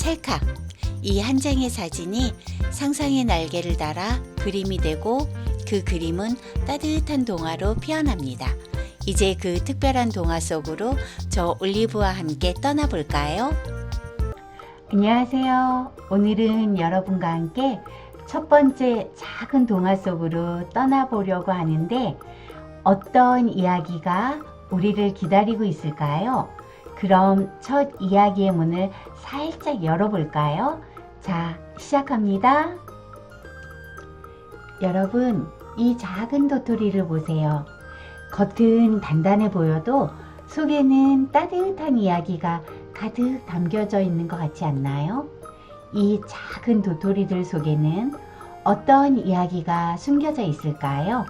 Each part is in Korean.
찰칵. 이 한 장의 사진이 상상의 날개를 달아 그림이 되고 그 그림은 따뜻한 동화로 피어납니다. 이제 그 특별한 동화 속으로 저 올리브와 함께 떠나볼까요? 안녕하세요. 오늘은 여러분과 함께 첫 번째 작은 동화 속으로 떠나보려고 하는데 어떤 이야기가 우리를 기다리고 있을까요? 그럼 첫 이야기의 문을 살짝 열어볼까요? 자, 시작합니다. 여러분, 이 작은 도토리를 보세요. 겉은 단단해 보여도 속에는 따뜻한 이야기가 가득 담겨져 있는 것 같지 않나요? 이 작은 도토리들 속에는 어떤 이야기가 숨겨져 있을까요?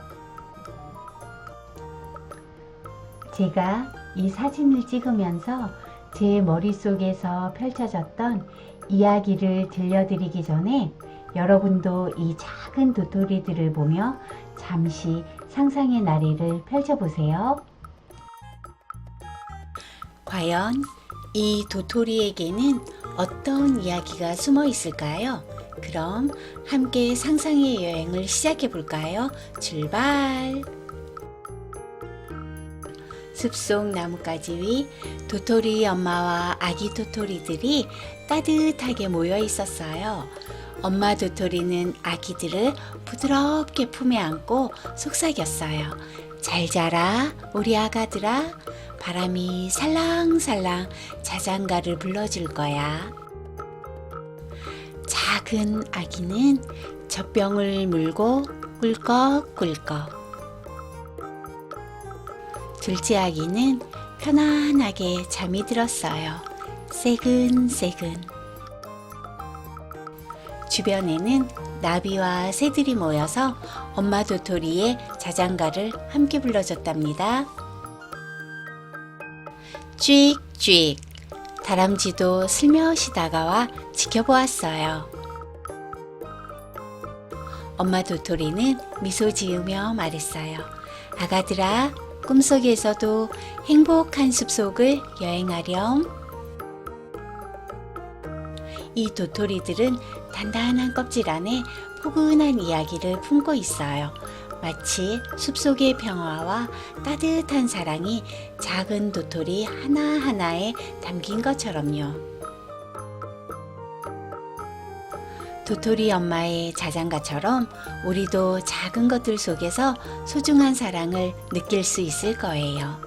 제가 이 사진을 찍으면서 제 머릿속에서 펼쳐졌던 이야기를 들려드리기 전에 여러분도 이 작은 도토리들을 보며 잠시 상상의 나래를 펼쳐보세요. 과연 이 도토리에게는 어떤 이야기가 숨어 있을까요? 그럼 함께 상상의 여행을 시작해 볼까요? 출발! 숲속 나뭇가지 위 도토리 엄마와 아기 도토리들이 따뜻하게 모여 있었어요. 엄마 도토리는 아기들을 부드럽게 품에 안고 속삭였어요. 잘 자라, 우리 아가들아. 바람이 살랑살랑 자장가를 불러줄 거야. 작은 아기는 젖병을 물고 꿀꺽꿀꺽. 둘째 아기는 편안하게 잠이 들었어요. 새근새근. 주변에는 나비와 새들이 모여서 엄마 도토리의 자장가를 함께 불러줬답니다. 쥐익쥐익. 다람쥐도 슬며시 다가와 지켜보았어요. 엄마 도토리는 미소 지으며 말했어요. 아가들아, 꿈속에서도 행복한 숲속을 여행하렴. 이 도토리들은 단단한 껍질 안에 포근한 이야기를 품고 있어요. 마치 숲속의 평화와 따뜻한 사랑이 작은 도토리 하나하나에 담긴 것처럼요. 도토리 엄마의 자장가처럼 우리도 작은 것들 속에서 소중한 사랑을 느낄 수 있을 거예요.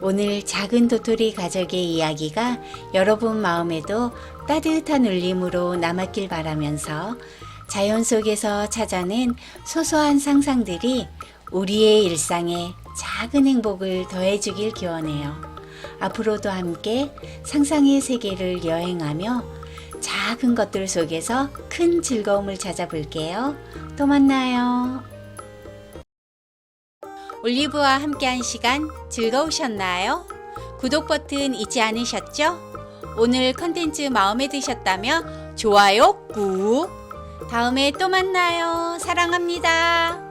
오늘 작은 도토리 가족의 이야기가 여러분 마음에도 따뜻한 울림으로 남았길 바라면서 자연 속에서 찾아낸 소소한 상상들이 우리의 일상에 작은 행복을 더해주길 기원해요. 앞으로도 함께 상상의 세계를 여행하며 작은 것들 속에서 큰 즐거움을 찾아볼게요. 또 만나요. 올리브와 함께한 시간 즐거우셨나요? 구독 버튼 잊지 않으셨죠? 오늘 컨텐츠 마음에 드셨다면 좋아요 꾹! 다음에 또 만나요. 사랑합니다.